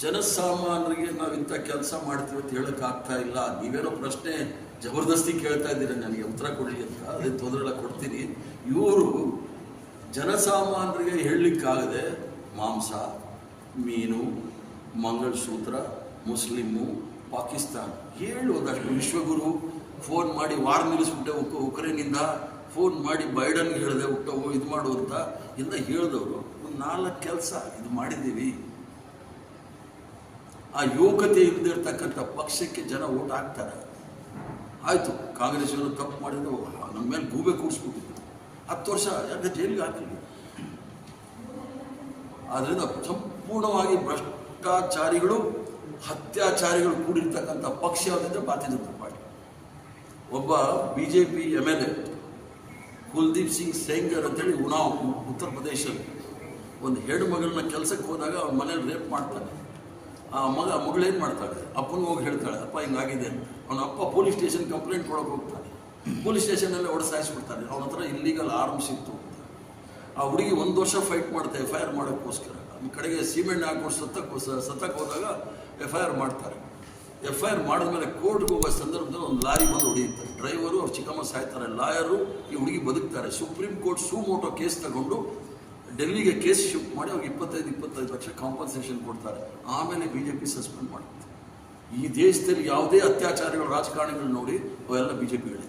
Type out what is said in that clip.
ಜನಸಾಮಾನ್ಯರಿಗೆ ನಾವು ಇಂಥ ಕೆಲಸ ಮಾಡ್ತೀವಿ ಅಂತ ಹೇಳಕ್ ಆಗ್ತಾ ಇಲ್ಲ. ನೀವೇನೋ ಪ್ರಶ್ನೆ ಜಬರ್ದಸ್ತಿ ಕೇಳ್ತಾ ಇದ್ದೀರ? ನನಗೆ ಉತ್ತರ ಕೊಡಿ ಅಂತ. ಅದೇ ತೊಂದರೆ ಎಲ್ಲ ಕೊಡ್ತೀನಿ. ಇವರು ಜನಸಾಮಾನ್ಯರಿಗೆ ಹೇಳಲಿಕ್ಕಾಗದೆ ಮಾಂಸ, ಮೀನು, ಮಂಗಳಸೂತ್ರ, ಮುಸ್ಲಿಮು ಹೇಳು ಅದಷ್ಟು ವಿಶ್ವಗುರು ಫೋನ್ ಮಾಡಿ ವಾರ್ ನಿಲ್ಲಿಸ್ಬಿಟ್ಟೆ ಉಕ್, ಉಕ್ರೇನಿಂದ ಫೋನ್ ಮಾಡಿ ಬೈಡನ್ಗೆ ಹೇಳಿದೆ ಹುಟ್ಟವು ಇದು ಮಾಡು ಅಂತ ಎಲ್ಲ ಹೇಳಿದವರು. ಒಂದು ನಾಲ್ಕು ಕೆಲಸ ಇದು ಮಾಡಿದ್ದೀವಿ. ಆ ಯೋಗ್ಯತೆ ಇಲ್ದಿರ್ತಕ್ಕಂಥ ಪಕ್ಷಕ್ಕೆ ಜನ ಓಟ್ ಹಾಕ್ತಾರೆ. ಆಯಿತು ಕಾಂಗ್ರೆಸ್ ಅವರು ತಪ್ಪು ಮಾಡಿದ್ರು, ನಮ್ಮ ಮೇಲೆ ಗೂಬೆ ಕೂಡಿಸ್ಬಿಟ್ಟಿದ್ರು ಹತ್ತು ವರ್ಷ ಯಾಕೆ ಜೈಲಿಗೆ ಹಾಕಲಿ ಆದ್ದರಿಂದ ಸಂಪೂರ್ಣವಾಗಿ ಭ್ರಷ್ಟಾಚಾರಿಗಳು, ಅತ್ಯಾಚಾರಿಗಳು ಕೂಡಿರ್ತಕ್ಕಂಥ ಪಕ್ಷ ಯಾವುದಂದ್ರೆ ಭಾರತೀಯ ಜನತಾ ಪಾರ್ಟಿ. ಒಬ್ಬ B J P M L A, Kuldeep Singh Sengar ಅಂತೇಳಿ ಉನಾವ್ ಉತ್ತರ ಪ್ರದೇಶದಲ್ಲಿ ಒಂದು ಹೆಣ್ಣು ಮಗಳನ್ನ ಕೆಲಸಕ್ಕೆ ಹೋದಾಗ ಅವ್ರ ಮನೇಲಿ ರೇಪ್ ಮಾಡ್ತಾನೆ. ಆ ಮಗ ಮಗಳೇನು ಮಾಡ್ತಾಳೆ? ಅಪ್ಪನ ಹೋಗಿ ಹೇಳ್ತಾಳೆ, ಅಪ್ಪ, ಹಿಂಗಾಗಿದೆ. ಅಂತ ಅವನ ಅಪ್ಪ ಪೊಲೀಸ್ ಸ್ಟೇಷನ್ ಕಂಪ್ಲೇಂಟ್ ಕೊಡೋಕೆ ಹೋಗ್ತಾನೆ. ಪೊಲೀಸ್ ಸ್ಟೇಷನಲ್ಲಿ ಹೊಡೆಸಾಯಿಸ್ಬಿಡ್ತಾನೆ ಅವನ ಹತ್ರ ಇಲ್ಲಿಗಲ್ ಆರ್ಮ್ಸ್ ಇತ್ತು ಆ ಹುಡುಗಿ ಒಂದು ವರ್ಷ ಫೈಟ್ ಮಾಡ್ತಾ ಎಫ್ ಐ ಆರ್ ಮಾಡೋಕ್ಕೋಸ್ಕರ. ನಮ್ಮ ಕಡೆಗೆ ಸಿಮೆಂಟ್ ಹಾಕೊಂಡು ಸತ್ತಕ್ಕೆ ಸತ್ತಕ್ಕೆ ಹೋದಾಗ ಎಫ್ ಐ ಆರ್ ಮಾಡ್ತಾರೆ. ಎಫ್ ಐ ಆರ್ ಮಾಡಿದ್ಮೇಲೆ ಕೋರ್ಟ್ಗೆ ಹೋಗೋ ಸಂದರ್ಭದಲ್ಲಿ ಒಂದು ಲಾರಿ ಬಂದು ಹೊಡೆಯುತ್ತೆ. ಡ್ರೈವರು ಅವ್ರು ಚಿಕ್ಕಮ್ಮ ಸಾಯ್ತಾರೆ. ಲಾಯರು ಈ ಹುಡುಗಿ ಬದುಕ್ತಾರೆ. ಸುಪ್ರೀಂ ಕೋರ್ಟ್ ಸೂಮೋಟೋ ಕೇಸ್ ತಗೊಂಡು ಡೆಲ್ಲಿಗೆ ಕೇಸ್ ಶಿಫ್ಟ್ ಮಾಡಿ ಅವ್ರಿಗೆ ಇಪ್ಪತ್ತೈದು ಇಪ್ಪತ್ತೈದು ಲಕ್ಷ ಕಾಂಪನ್ಸೇಷನ್ ಕೊಡ್ತಾರೆ. ಆಮೇಲೆ ಬಿ ಜೆ ಪಿ ಸಸ್ಪೆಂಡ್ ಮಾಡುತ್ತೆ. ಈ ದೇಶದಲ್ಲಿ ಯಾವುದೇ ಅತ್ಯಾಚಾರಗಳು, ರಾಜಕಾರಣಿಗಳು ನೋಡಿ, ಅವೆಲ್ಲ ಬಿ ಜೆ ಪಿಗಳೇ